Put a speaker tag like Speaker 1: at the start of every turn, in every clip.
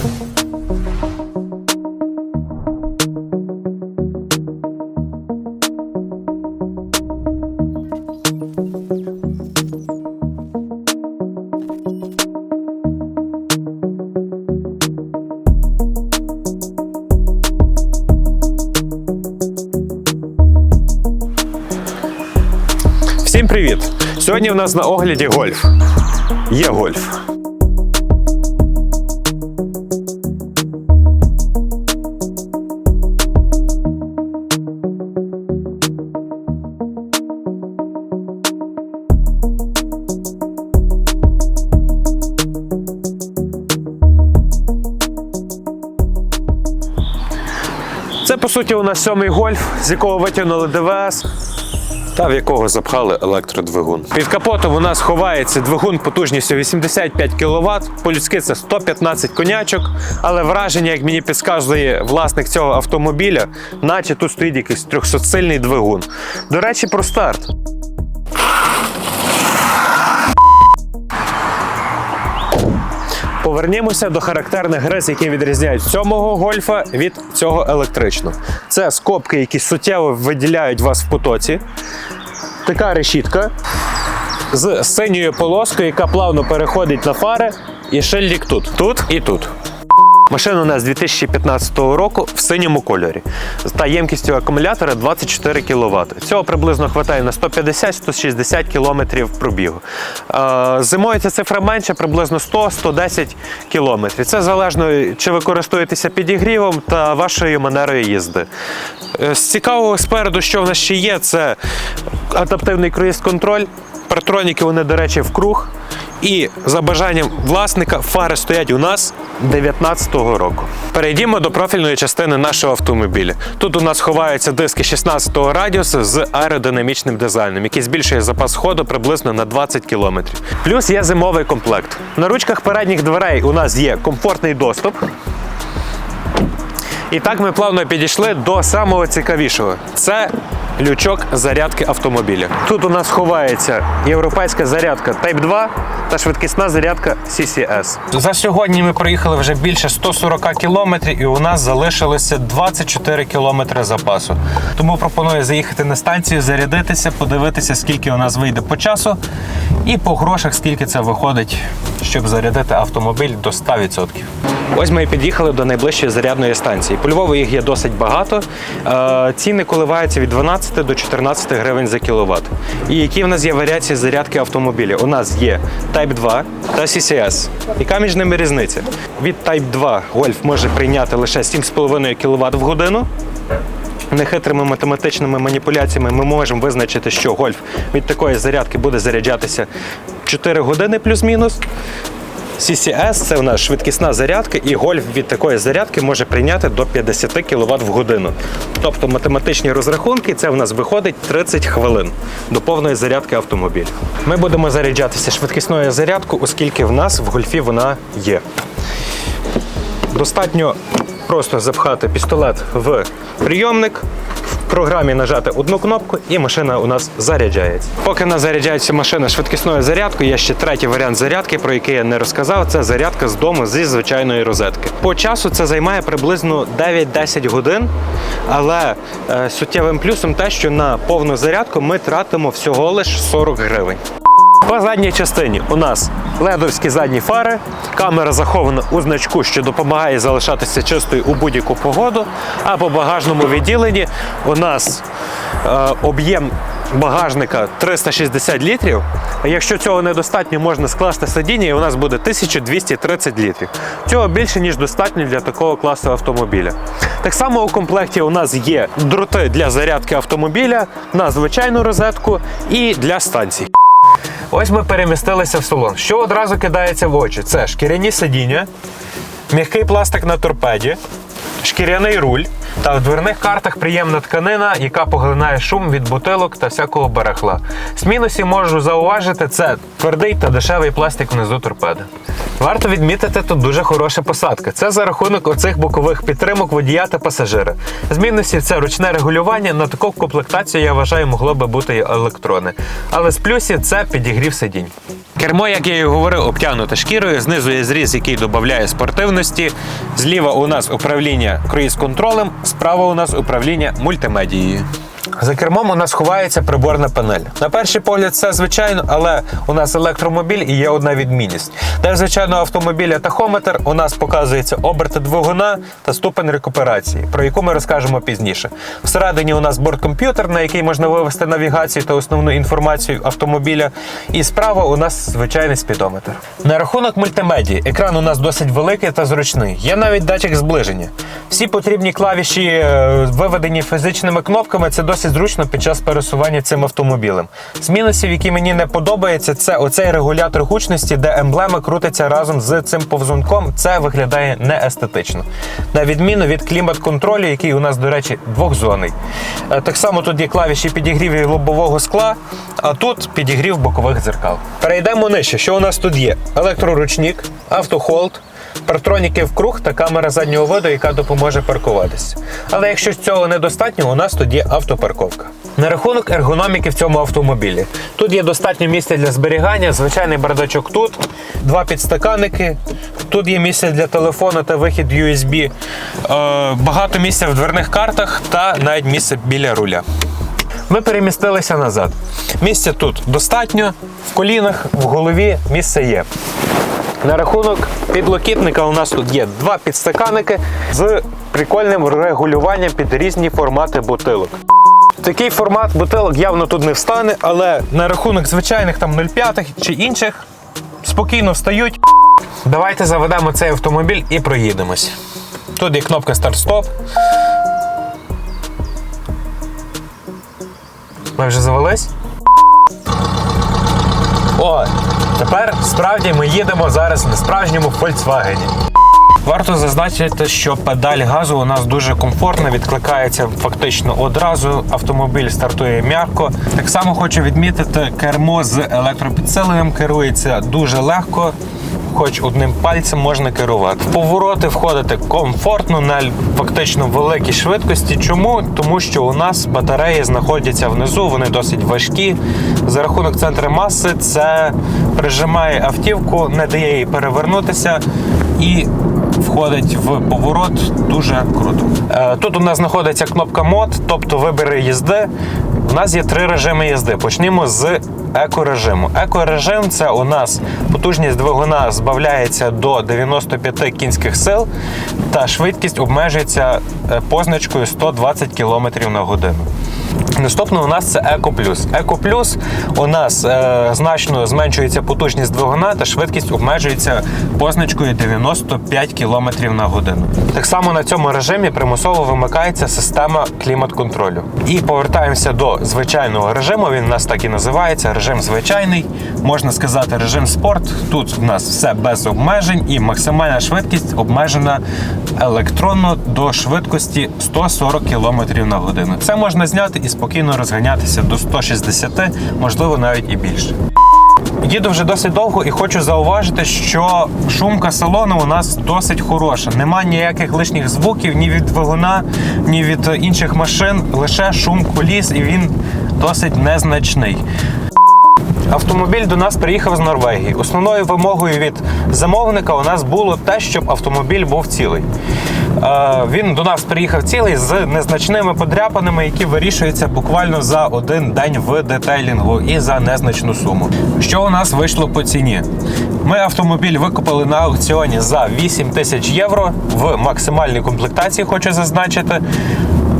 Speaker 1: Всім привіт! Сьогодні в нас на огляді гольф. Є гольф. Це по суті у нас сьомий гольф, з якого витягнули ДВС та в якого запхали електродвигун. Під капотом у нас ховається двигун потужністю 85 кВт, по-людськи це 115 конячок, але враження, як мені підказує власник цього автомобіля, наче тут стоїть якийсь 300-сильний двигун. До речі, про старт. Повернімося до характерних гриз, які відрізняють сьомого гольфа від цього електричного. Це скобки, які суттєво виділяють вас в потоці. Така решітка з синьою полоскою, яка плавно переходить на фари, і шильдик тут. Тут і тут. Машина у нас 2015 року в синьому кольорі та ємкістю акумулятора 24 кВт. Цього приблизно вистачає на 150-160 км пробігу. Е, Зимою ця цифра менша, приблизно 100-110 км. Це залежно, чи ви користуєтеся підігрівом та вашою манерою їзди. Е, З цікавого спереду, що в нас ще є, це адаптивний круїз-контроль. Партроніки вони, до речі, в круг. І за бажанням власника фари стоять у нас 19-го року. Перейдімо до профільної частини нашого автомобіля. Тут у нас ховаються диски 16-го радіусу з аеродинамічним дизайном, який збільшує запас ходу приблизно на 20 км. Плюс є зимовий комплект. На ручках передніх дверей у нас є комфортний доступ. І так ми плавно підійшли до самого цікавішого. Це лючок зарядки автомобіля. Тут у нас ховається європейська зарядка Type 2 та швидкісна зарядка CCS. За сьогодні ми проїхали вже більше 140 кілометрів, і у нас залишилося 24 кілометри запасу. Тому пропоную заїхати на станцію, зарядитися, подивитися, скільки у нас вийде по часу, і по грошах, скільки це виходить, щоб зарядити автомобіль до 100%. Ось ми і під'їхали до найближчої зарядної станції. По Львову їх є досить багато. Е, Ціни коливаються від 12 до 14 гривень за кіловат. І які в нас є варіації зарядки автомобіля? У нас є Type 2 та CCS. Яка між ними різниця? Від Type 2 Golf може прийняти лише 7,5 кВт в годину. Нехитрими математичними маніпуляціями ми можемо визначити, що гольф від такої зарядки буде заряджатися 4 години плюс-мінус. CCS – це у нас швидкісна зарядка, і гольф від такої зарядки може прийняти до 50 кВт в годину. Тобто математичні розрахунки це у нас виходить 30 хвилин до повної зарядки автомобіля. Ми будемо заряджатися швидкісною зарядкою, оскільки в нас в гольфі вона є. Достатньо просто запхати пістолет в прийомник, програмі нажати одну кнопку, і машина у нас заряджається. Поки нас заряджається машина швидкісною зарядкою, є ще третій варіант зарядки, про який я не розказав. Це зарядка з дому зі звичайної розетки. По часу це займає приблизно 9-10 годин, але е, суттєвим плюсом те, що на повну зарядку ми тратимо всього лише 40 гривень. По задній частині у нас ледовські задні фари, камера захована у значку, що допомагає залишатися чистою у будь-яку погоду. А по багажному відділенні у нас е, об'єм багажника 360 літрів. Якщо цього недостатньо, можна скласти сидіння, і у нас буде 1230 літрів. Цього більше ніж достатньо для такого класу автомобіля. Так само у комплекті у нас є дроти для зарядки автомобіля на звичайну розетку і для станцій. Ось ми перемістилися в салон. Що одразу кидається в очі? Це шкіряні сидіння, м'який пластик на торпеді. Шкіряний руль та в дверних картах приємна тканина, яка поглинає шум від бутилок та всякого барахла. З мінусів можу зауважити, це твердий та дешевий пластик внизу торпеди. Варто відмітити тут дуже хороша посадка. Це за рахунок оцих бокових підтримок водія та пасажира. З мінусів це ручне регулювання. На таку комплектацію я вважаю могло би бути і електрони. Але з плюсів це підігрів сидінь. Кермо, як я і говорив, обтягнуте шкірою. Знизу є зріз, який додає спортивності. Зліва у нас управління круїз-контролем, справа у нас управління мультимедією. За кермом у нас ховається приборна панель. На перший погляд, це звичайно, але у нас електромобіль і є одна відмінність. Де в звичайного автомобіля тахометр у нас показується оберти двигуна та ступень рекуперації, про яку ми розкажемо пізніше. Всередині у нас борткомп'ютер, на який можна вивести навігацію та основну інформацію автомобіля. І справа у нас звичайний спідометр. На рахунок мультимедії екран у нас досить великий та зручний. Є навіть датчик зближення. Всі потрібні клавіші, е, виведені фізичними кнопками, це досить зручно під час пересування цим автомобілем. З мінусів, які мені не подобаються, це оцей регулятор гучності, де емблема крутиться разом з цим повзунком. Це виглядає не естетично. На відміну від клімат-контролю, який у нас, до речі, двохзонний. Е, Так само тут є клавіші підігріву лобового скла, а тут підігрів бокових дзеркал. Перейдемо нижче. Що у нас тут є? Електроручник, автохолд. Партроніки в круг та камера заднього виду, яка допоможе паркуватися. Але якщо цього недостатньо, у нас є автопарковка. На рахунок ергономіки в цьому автомобілі. Тут є достатньо місця для зберігання, звичайний бардачок тут, два підстаканники. Тут є місце для телефону та вихід USB. Е, багато місця в дверних картах та навіть місце біля руля. Ми перемістилися назад. Місця тут достатньо, в колінах, в голові місце є. На рахунок підлокітника у нас тут є два підстаканники з прикольним регулюванням під різні формати бутилок. Такий формат бутилок явно тут не встане, але на рахунок звичайних там 0,5 чи інших спокійно встають. Давайте заведемо цей автомобіль і проїдемось. Тут є кнопка старт-стоп. Ми вже завелись? О, тепер справді ми їдемо зараз на справжньому Volkswagen. Варто зазначити, що педаль газу у нас дуже комфортна, відкликається фактично одразу. Автомобіль стартує м'яко. Так само хочу відмітити, кермо з електропідсиленням керується дуже легко. Хоч одним пальцем можна керувати. Повороти входити комфортно на фактично великій швидкості. Чому? Тому що у нас батареї знаходяться внизу, вони досить важкі. За рахунок центру маси це прижимає автівку, не дає їй перевернутися і входить в поворот дуже круто. Е, Тут у нас знаходиться кнопка мод, тобто вибір їзди. У нас є три режими їзди. Почнімо з екорежиму. Екорежим це у нас потужність двигуна збавляється до 95 кінських сил, та швидкість обмежується е, позначкою 120 км на годину. Наступне у нас це Еко Плюс. Еко Плюс у нас е, значно зменшується потужність двигуна та швидкість обмежується позначкою 95 км на годину. Так само на цьому режимі примусово вимикається система клімат-контролю. І повертаємося до звичайного режиму. Він у нас так і називається режим звичайний. Можна сказати, режим спорт. Тут у нас все без обмежень і максимальна швидкість обмежена електронно до швидкості 140 км на годину. Це можна зняти і спокійно розганятися до 160, можливо, навіть і більше. Їду вже досить довго і хочу зауважити, що шумка салону у нас досить хороша. Нема ніяких лишніх звуків ні від двигуна, ні від інших машин. Лише шум коліс, і він досить незначний. Автомобіль до нас приїхав з Норвегії. Основною вимогою від замовника у нас було те, щоб автомобіль був цілий. Він до нас приїхав цілий з незначними подряпаними, які вирішуються буквально за один день в детейлінгу і за незначну суму. Що у нас вийшло по ціні? Ми автомобіль викупили на аукціоні за 8 тисяч євро в максимальній комплектації, хочу зазначити.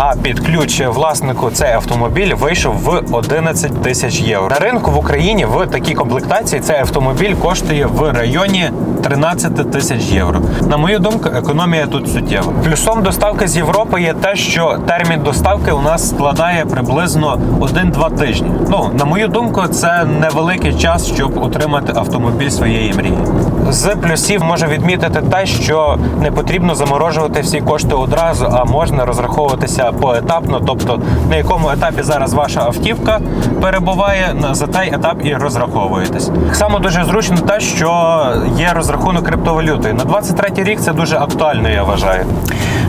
Speaker 1: А під ключ власнику цей автомобіль вийшов в 11 тисяч євро. На ринку в Україні в такій комплектації цей автомобіль коштує в районі 13 тисяч євро. На мою думку, економія тут суттєва. Плюсом доставки з Європи є те, що термін доставки у нас складає приблизно 1-2 тижні. Ну, на мою думку, це невеликий час, щоб отримати автомобіль своєї мрії. З плюсів можу відмітити те, що не потрібно заморожувати всі кошти одразу, а можна розраховуватися поетапно, тобто на якому етапі зараз ваша автівка перебуває, за той етап і розраховуєтесь. Так само дуже зручно те, що є розрахунок криптовалюти. На 23 рік це дуже актуально, я вважаю.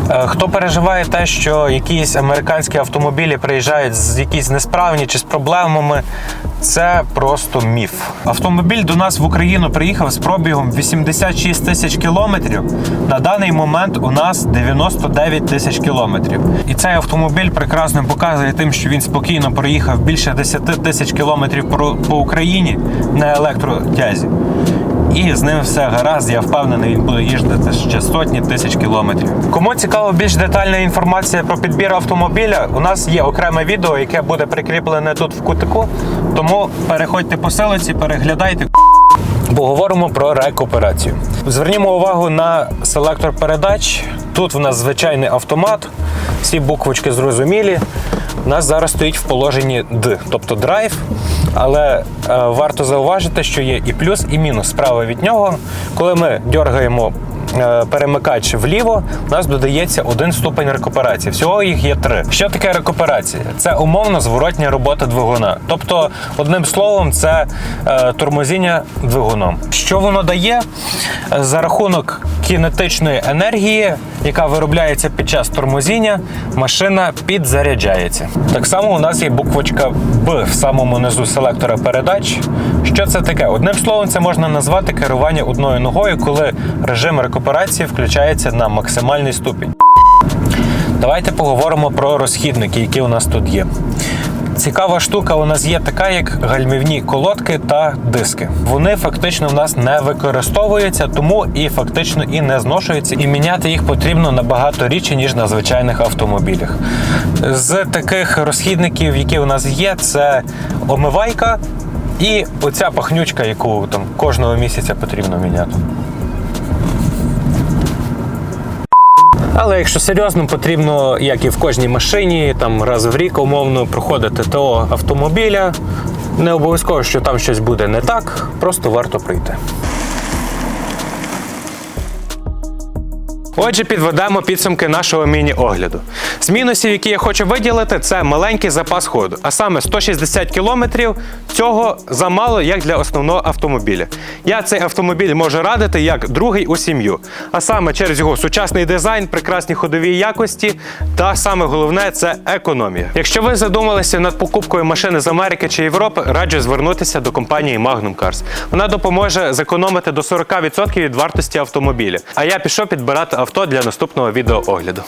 Speaker 1: Е, Хто переживає те, що якісь американські автомобілі приїжджають з якісь несправні чи з проблемами, це просто міф. Автомобіль до нас в Україну приїхав з пробігом 86 тисяч кілометрів. На даний момент у нас 99 тисяч кілометрів. І цей автомобіль прекрасно показує тим, що він спокійно проїхав більше 10 тисяч кілометрів по- Україні на електротязі. І з ним все гаразд, я впевнений, він буде їздити ще сотні тисяч кілометрів. Кому цікава більш детальна інформація про підбір автомобіля, у нас є окреме відео, яке буде прикріплене тут в кутику. Тому переходьте по силиці, переглядайте. Бо говоримо про рекуперацію. Звернімо увагу на селектор передач. Тут в нас звичайний автомат, всі буквочки зрозумілі. У нас зараз стоїть в положенні D, тобто драйв. Але е, варто зауважити, що є і плюс, і мінус справа від нього. Коли ми дергаємо перемикач вліво, у нас додається один ступень рекуперації. Всього їх є три. Що таке рекуперація? Це умовно зворотня робота двигуна. Тобто, одним словом, це е, тормозіння двигуном. Що воно дає? Е, За рахунок кінетичної енергії, яка виробляється під час тормозіння, машина підзаряджається. Так само у нас є буквочка Б в самому низу селектора передач. Що це таке? Одним словом, це можна назвати керування одною ногою, коли режим рекуперації включається на максимальний ступінь. Давайте поговоримо про розхідники, які у нас тут є. Цікава штука у нас є така, як гальмівні колодки та диски. Вони фактично в нас не використовуються, тому і фактично і не зношуються. І міняти їх потрібно набагато рідше, ніж на звичайних автомобілях. З таких розхідників, які у нас є, це омивайка і оця пахнючка, яку там кожного місяця потрібно міняти. Але якщо серйозно, потрібно, як і в кожній машині, там раз в рік умовно проходити ТО автомобіля. Не обов'язково, що там щось буде не так, просто варто прийти. Отже, підведемо підсумки нашого міні-огляду. З мінусів, які я хочу виділити, це маленький запас ходу, а саме 160 кілометрів. Цього замало як для основного автомобіля. Я цей автомобіль можу радити як другий у сім'ю, а саме через його сучасний дизайн, прекрасні ходові якості та саме головне це економія. Якщо ви задумалися над покупкою машини з Америки чи Європи, раджу звернутися до компанії Magnum Cars. Вона допоможе зекономити до 40% від вартості автомобіля. А я пішов підбирати авто для наступного відеоогляду.